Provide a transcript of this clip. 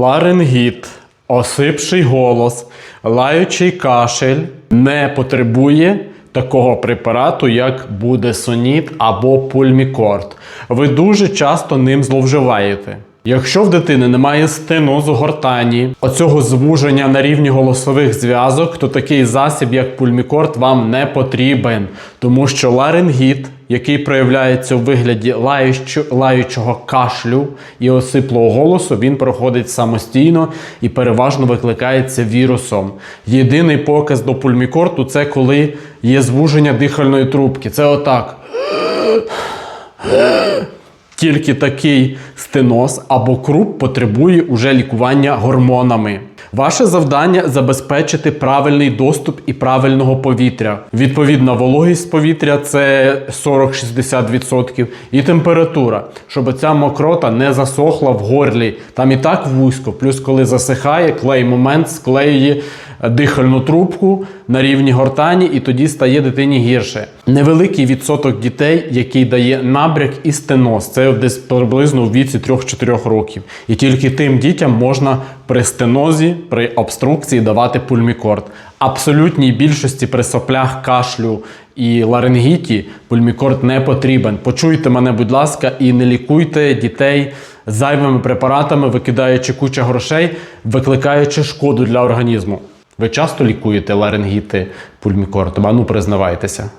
Ларингіт, осипший голос, лаючий кашель не потребує такого препарату, як будесоніт або пульмікорд. Ви дуже часто ним зловживаєте. Якщо в дитини немає стенозу гортані, оцього звуження на рівні голосових зв'язок, то такий засіб, як пульмікорд, вам не потрібен, тому що ларингіт, який проявляється у вигляді лаючого кашлю і осиплого голосу, він проходить самостійно і переважно викликається вірусом. Єдиний показ до пульмікорту це коли є звуження дихальної трубки. Це отак. Тільки такий стеноз або круп потребує уже лікування гормонами. Ваше завдання забезпечити правильний доступ і правильного повітря. Відповідна вологість повітря це 40-60%, і температура, щоб ця мокрота не засохла в горлі. Там і так вузько. Плюс, коли засихає, клей момент склеює дихальну трубку на рівні гортані, і тоді стає дитині гірше. Невеликий відсоток дітей, який дає набряк і стеноз, це десь приблизно в віці 3-4 років. І тільки тим дітям можна при стенозі, при обструкції давати пульмікорд. Абсолютній більшості при соплях, кашлю і ларингіті пульмікорд не потрібен. Почуйте мене, будь ласка, і не лікуйте дітей зайвими препаратами, викидаючи куча грошей, викликаючи шкоду для організму. Ви часто лікуєте ларингіти пульмікортом? А признавайтеся.